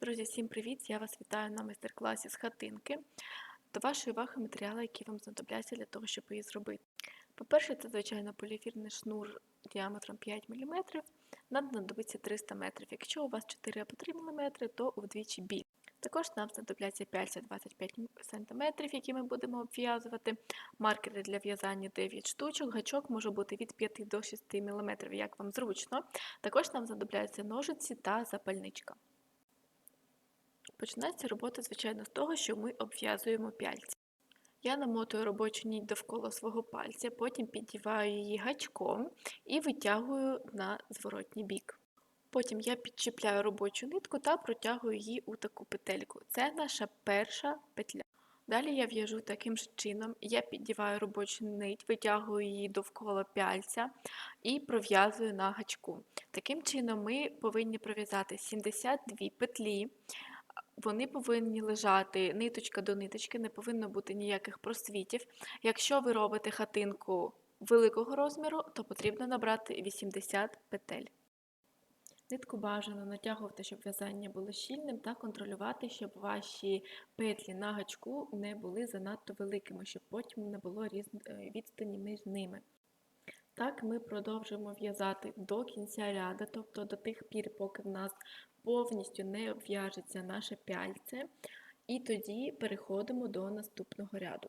Друзі, всім привіт! Я вас вітаю на майстер-класі з хатинки. До вашої уваги матеріали, які вам знадобляться для того, щоб її зробити. По-перше, це, звичайно, поліефірний шнур діаметром 5 мм. Нам знадобиться 300 метрів. Якщо у вас 4 або 3 мм, то вдвічі більше. Також нам знадобляться пяльця 25 см, які ми будемо обв'язувати, маркери для в'язання 9 штучок, гачок може бути від 5 до 6 мм, як вам зручно. Також нам знадобляться ножиці та запальничка. Починається робота, звичайно, з того, що ми обв'язуємо пяльці. Я намотую робочу ніть довкола свого пальця, потім піддіваю її гачком і витягую на зворотній бік. Потім я підчіпляю робочу нитку та протягую її у таку петельку. Це наша перша петля. Далі я в'яжу таким ж чином, я піддіваю робочу нить, витягую її довкола пяльця і пров'язую на гачку. Таким чином, ми повинні пров'язати 72 петлі. Вони повинні лежати ниточка до ниточки, не повинно бути ніяких просвітів. Якщо ви робите хатинку великого розміру, то потрібно набрати 80 петель. Нитку бажано натягувати, щоб в'язання було щільним, та контролювати, щоб ваші петлі на гачку не були занадто великими, щоб потім не було відстані між ними. Так, ми продовжуємо в'язати до кінця ряду, тобто до тих пір, поки в нас повністю не обв'яжеться наше пяльце, і тоді переходимо до наступного ряду.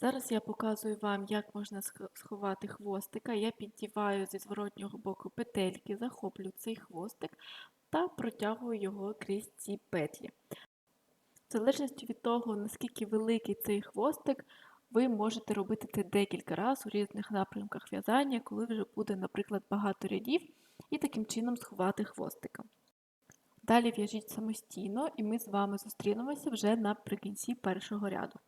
Зараз я показую вам, як можна сховати хвостика. Я піддіваю зі зворотнього боку петельки, захоплю цей хвостик та протягую його крізь ці петлі. В залежності від того, наскільки великий цей хвостик, ви можете робити це декілька разів у різних напрямках в'язання, коли вже буде, наприклад, багато рядів, і таким чином сховати хвостика. Далі в'яжіть самостійно, і ми з вами зустрінемося вже наприкінці першого ряду.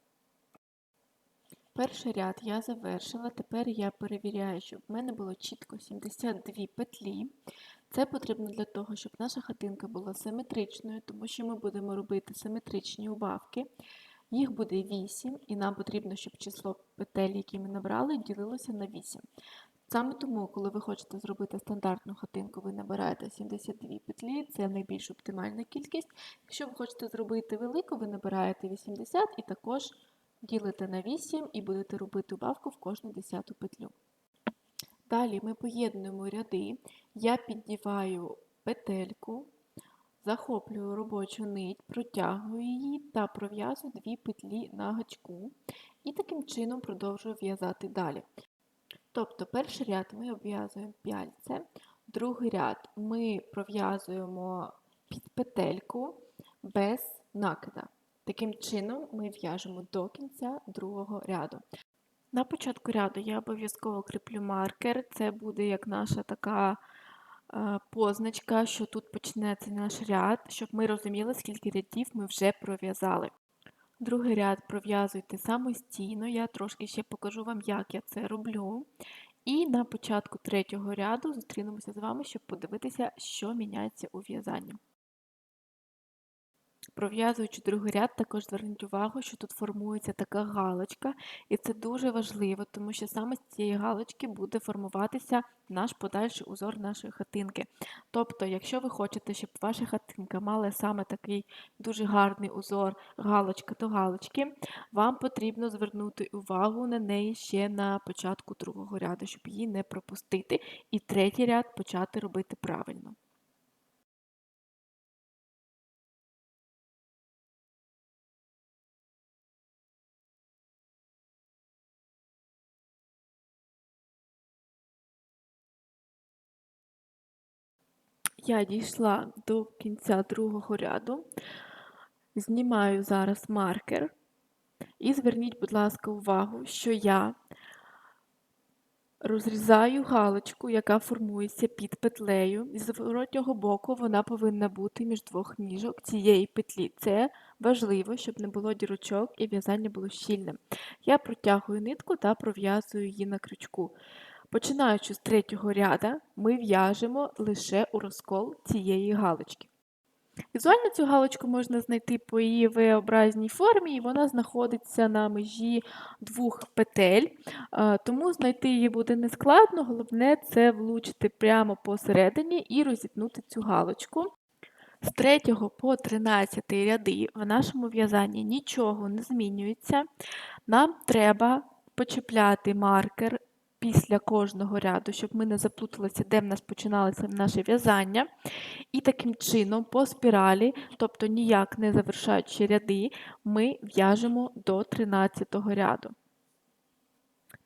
Перший ряд я завершила, тепер я перевіряю, щоб в мене було чітко 72 петлі. Це потрібно для того, щоб наша хатинка була симетричною, тому що ми будемо робити симетричні убавки. Їх буде 8, і нам потрібно, щоб число петель, які ми набрали, ділилося на 8. Саме тому, коли ви хочете зробити стандартну хатинку, ви набираєте 72 петлі, це найбільш оптимальна кількість. Якщо ви хочете зробити велику, ви набираєте 80 і також ділите на 8 і будете робити убавку в кожну 10 петлю. Далі ми поєднуємо ряди, я піддіваю петельку, захоплюю робочу нить, протягую її та пров'язую дві петлі на гачку. І таким чином продовжую в'язати далі. Тобто перший ряд ми обв'язуємо п'яльце, другий ряд ми пров'язуємо під петельку без накида. Таким чином ми в'яжемо до кінця другого ряду. На початку ряду я обов'язково кріплю маркер, це буде як наша така позначка, що тут почнеться наш ряд, щоб ми розуміли, скільки рядів ми вже пров'язали. Другий ряд пров'язуйте самостійно, я трошки ще покажу вам, як я це роблю. І на початку третього ряду зустрінемося з вами, щоб подивитися, що міняється у в'язанні. Пров'язуючи другий ряд, також зверніть увагу, що тут формується така галочка, і це дуже важливо, тому що саме з цієї галочки буде формуватися наш подальший узор нашої хатинки. Тобто, якщо ви хочете, щоб ваша хатинка мала саме такий дуже гарний узор галочка до галочки, вам потрібно звернути увагу на неї ще на початку другого ряду, щоб її не пропустити, і третій ряд почати робити правильно. Я дійшла до кінця другого ряду, знімаю зараз маркер. І зверніть, будь ласка, увагу, що я розрізаю галочку, яка формується під петлею. З зворотнього боку вона повинна бути між двох ніжок цієї петлі. Це важливо, щоб не було дірочок і в'язання було щільним. Я протягую нитку та пров'язую її на крючку. Починаючи з третього ряда, ми в'яжемо лише у розкол цієї галочки. Візуально цю галочку можна знайти по її V-образній формі, і вона знаходиться на межі двох петель, тому знайти її буде нескладно, головне це влучити прямо посередині і розітнути цю галочку. З 3 по 13 ряди в нашому в'язанні нічого не змінюється. Нам треба почепляти маркер після кожного ряду, щоб ми не заплуталися, де в нас починалося наше в'язання. І таким чином, по спіралі, тобто ніяк не завершаючи ряди, ми в'яжемо до 13 ряду.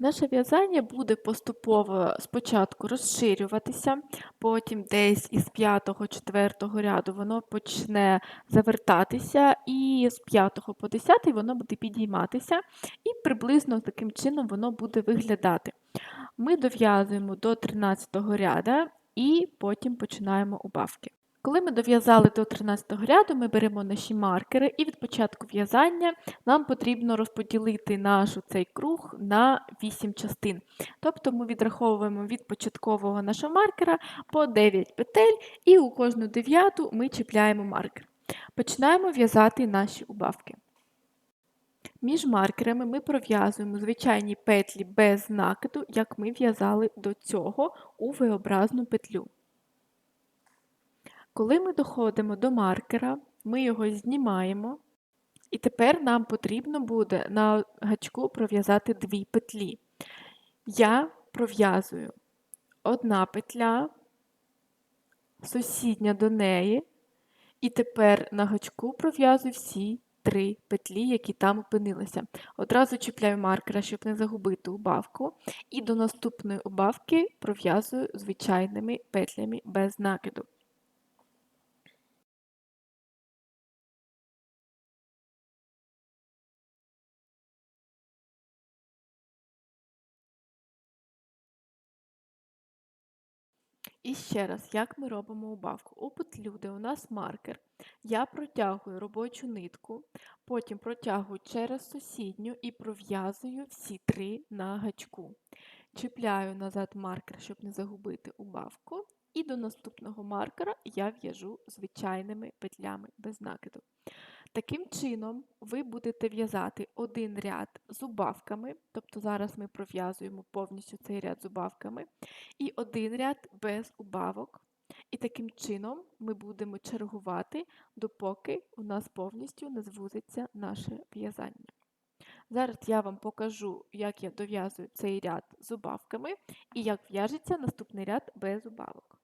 Наше в'язання буде поступово спочатку розширюватися, потім десь із 5-4 ряду воно почне завертатися, і з 5 по 10 воно буде підійматися, і приблизно таким чином воно буде виглядати. Ми дов'язуємо до 13 ряду і потім починаємо убавки. Коли ми дов'язали до 13 ряду, ми беремо наші маркери і від початку в'язання нам потрібно розподілити наш цей круг на 8 частин. Тобто ми відраховуємо від початкового нашого маркера по 9 петель, і у кожну дев'яту ми чіпляємо маркер. Починаємо в'язати наші убавки. Між маркерами ми пров'язуємо звичайні петлі без накиду, як ми в'язали до цього у V-образну петлю. Коли ми доходимо до маркера, ми його знімаємо, і тепер нам потрібно буде на гачку пров'язати дві петлі. Я пров'язую одна петля, сусідня до неї, і тепер на гачку пров'язую всі три петлі, які там опинилися. Одразу чіпляю маркера, щоб не загубити убавку, і до наступної убавки пров'язую звичайними петлями без накиду. І ще раз, як ми робимо убавку? У петлю, у нас маркер, я протягую робочу нитку, потім протягую через сусідню і пров'язую всі три на гачку. Чіпляю назад маркер, щоб не загубити убавку, і до наступного маркера я в'яжу звичайними петлями без накиду. Таким чином, ви будете в'язати один ряд з убавками, тобто зараз ми пров'язуємо повністю цей ряд з убавками, і один ряд без убавок. І таким чином ми будемо чергувати, допоки у нас повністю не звузиться наше в'язання. Зараз я вам покажу, як я дов'язую цей ряд з убавками і як в'яжеться наступний ряд без убавок.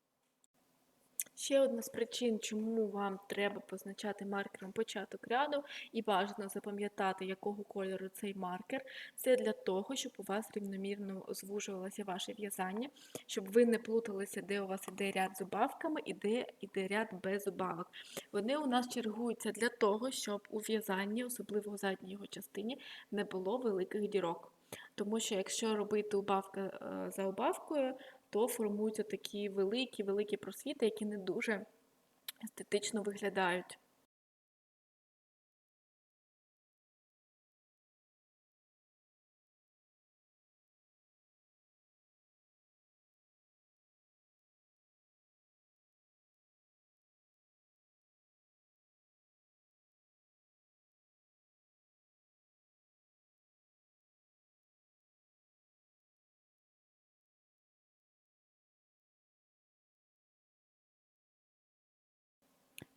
Ще одна з причин, чому вам треба позначати маркером початок ряду і бажано запам'ятати, якого кольору цей маркер, це для того, щоб у вас рівномірно звужувалося ваше в'язання, щоб ви не плуталися, де у вас іде ряд з убавками і де іде ряд без убавок. Вони у нас чергуються для того, щоб у в'язанні, особливо у задній його частині, не було великих дірок. Тому що якщо робити убавка е, за убавкою, то формуються такі великі-великі просвіти, які не дуже естетично виглядають.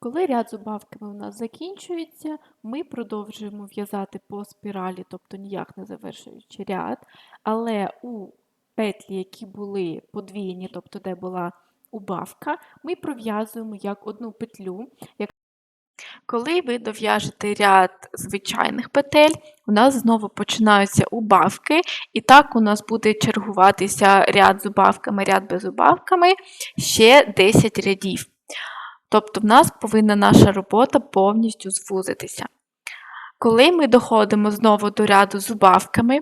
Коли ряд з убавками у нас закінчується, ми продовжуємо в'язати по спіралі, тобто ніяк не завершуючи ряд, але у петлі, які були подвійні, тобто де була убавка, ми пров'язуємо як одну петлю. Коли ви дов'яжете ряд звичайних петель, у нас знову починаються убавки, і так у нас буде чергуватися ряд з убавками, ряд без убавками ще 10 рядів. Тобто в нас повинна наша робота повністю звузитися. Коли ми доходимо знову до ряду з убавками,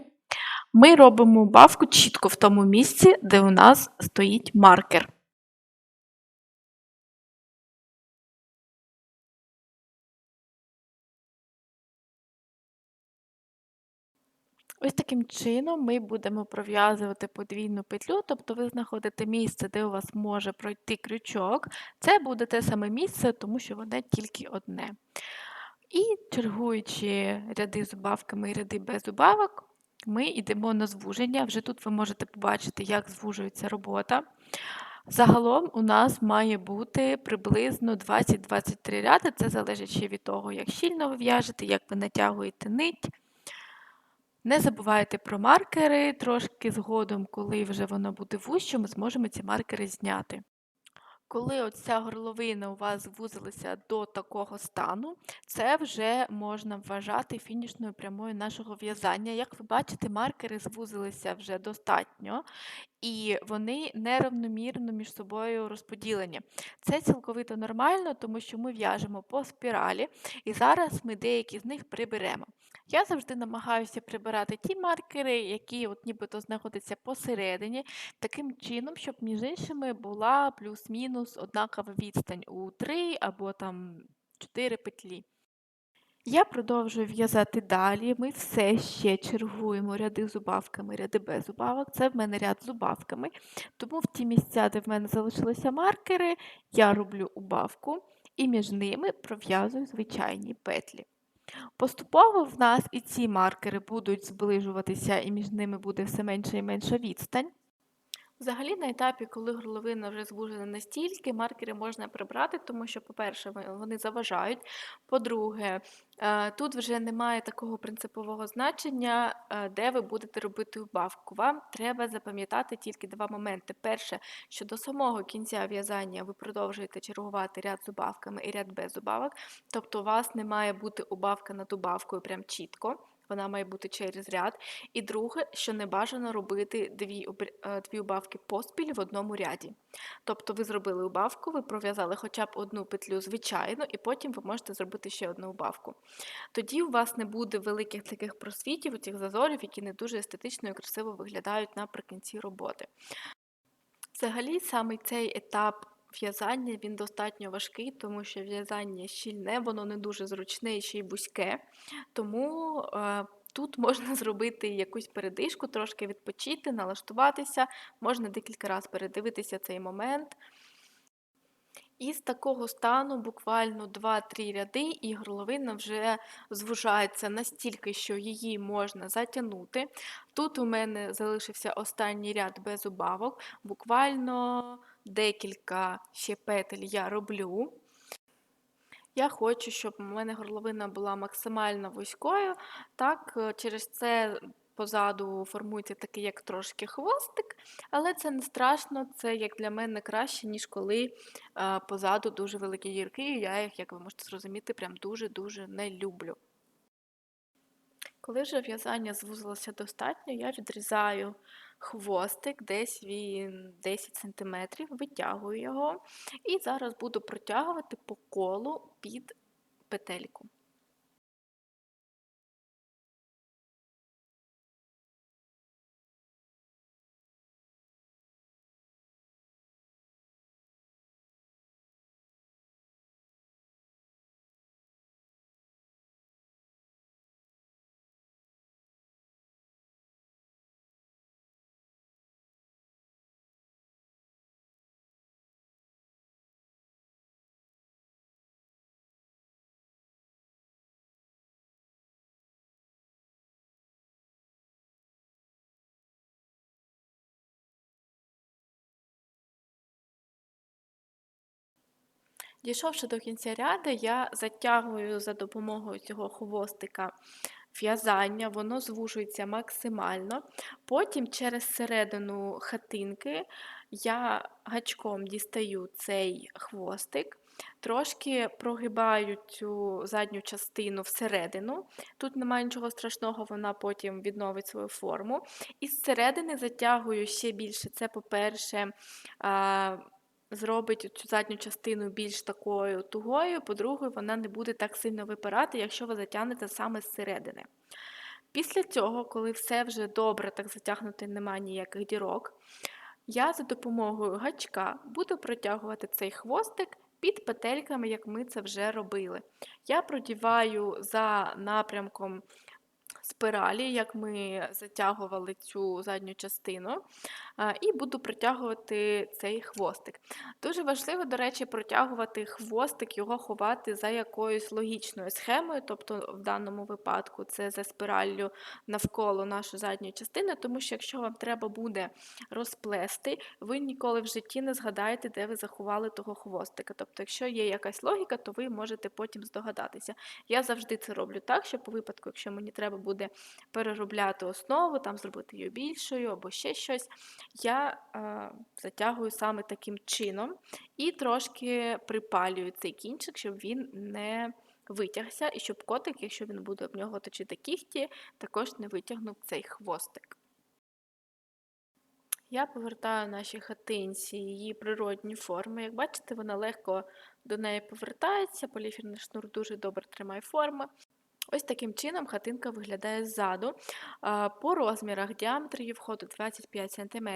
ми робимо убавку чітко в тому місці, де у нас стоїть маркер. Ось таким чином ми будемо пров'язувати подвійну петлю, тобто ви знаходите місце, де у вас може пройти крючок. Це буде те саме місце, тому що воно тільки одне. І чергуючи ряди з убавками і ряди без убавок, ми йдемо на звуження. Вже тут ви можете побачити, як звужується робота. Загалом у нас має бути приблизно 20-23 ряди, це залежить ще від того, як щільно ви в'яжете, як ви натягуєте нить. Не забувайте про маркери, трошки згодом, коли вже воно буде вужче, ми зможемо ці маркери зняти. Коли оця горловина у вас звузилася до такого стану, це вже можна вважати фінішною прямою нашого в'язання. Як ви бачите, маркери звузилися вже достатньо, і вони неравномірно між собою розподілені. Це цілковито нормально, тому що ми в'яжемо по спіралі, і зараз ми деякі з них приберемо. Я завжди намагаюся прибирати ті маркери, які от нібито знаходяться посередині, таким чином, щоб між іншими була плюс-мінус однакова відстань у 3 або там 4 петлі. Я продовжую в'язати далі. Ми все ще чергуємо ряди з убавками, ряди без убавок. Це в мене ряд з убавками. Тому в ті місця, де в мене залишилися маркери, я роблю убавку і між ними пров'язую звичайні петлі. Поступово в нас і ці маркери будуть зближуватися, і між ними буде все менша і менша відстань. Взагалі, на етапі, коли горловина вже звужена настільки, маркери можна прибрати, тому що, по-перше, вони заважають. По-друге, е, тут вже немає такого принципового значення, е, де ви будете робити убавку. Вам треба запам'ятати тільки два моменти. Перше, що до самого кінця в'язання ви продовжуєте чергувати ряд з убавками і ряд без убавок, тобто у вас не має бути убавка над убавкою прям чітко вона має бути через ряд. І друге, що не бажано робити дві е, дві убавки поспіль в одному ряді. Тобто ви зробили убавку, ви пров'язали хоча б одну петлю звичайно, і потім ви можете зробити ще одну убавку. Тоді у вас не буде великих таких просвітів, цих зазорів, які не дуже естетично і красиво виглядають наприкінці роботи. Взагалі, саме цей етап в'язання він достатньо важкий, тому що в'язання щільне, воно не дуже зручне і ще й вузьке. Тому е, тут можна зробити якусь передишку, трошки відпочити, налаштуватися, можна декілька разів передивитися цей момент. І з такого стану буквально 2-3 ряди, і горловина вже звужається настільки, що її можна затягнути. Тут у мене залишився останній ряд без убавок, буквально декілька ще петель я роблю. Я хочу, щоб у мене горловина була максимально вузькою. Так, через це позаду формується такий, як трошки хвостик, але це не страшно, це як для мене краще, ніж коли е, позаду дуже великі гірки, і я їх, як ви можете зрозуміти, прям дуже-дуже не люблю. Коли вже в'язання звузилося достатньо, я відрізаю хвостик, десь він 10 см, витягую його і зараз буду протягувати по колу під петельку. Дійшовши до кінця ряду, я затягую за допомогою цього хвостика в'язання, воно звужується максимально. Потім через середину хатинки я гачком дістаю цей хвостик, трошки прогибаю цю задню частину всередину. Тут немає нічого страшного, вона потім відновить свою форму. І зсередини затягую ще більше. Це, по-перше, зробить цю задню частину більш такою тугою, по-друге, вона не буде так сильно випирати, якщо ви затягнете саме зсередини. Після цього, коли все вже добре, так затягнути немає ніяких дірок, я за допомогою гачка буду протягувати цей хвостик під петельками, як ми це вже робили. Я продіваю за напрямком спиралі, як ми затягували цю задню частину. І буду протягувати цей хвостик. Дуже важливо, до речі, протягувати хвостик, його ховати за якоюсь логічною схемою, тобто в даному випадку це за спіраллю навколо нашої задньої частини, тому що якщо вам треба буде розплести, ви ніколи в житті не згадаєте, де ви заховали того хвостика. Тобто, якщо є якась логіка, то ви можете потім здогадатися. Я завжди це роблю так, що по випадку, якщо мені треба буде переробляти основу, там зробити її більшою або ще щось, я е, затягую саме таким чином і трошки припалюю цей кінчик, щоб він не витягся, і щоб котик, якщо він буде об нього точити кігті, також не витягнув цей хвостик. Я повертаю нашій хатинці її природні форми. Як бачите, вона легко до неї повертається, поліфірний шнур дуже добре тримає форми. Ось таким чином хатинка виглядає ззаду. По розмірах діаметр її входу 25 см,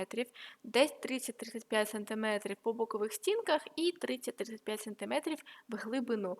десь 30-35 см по бокових стінках і 30-35 см в глибину.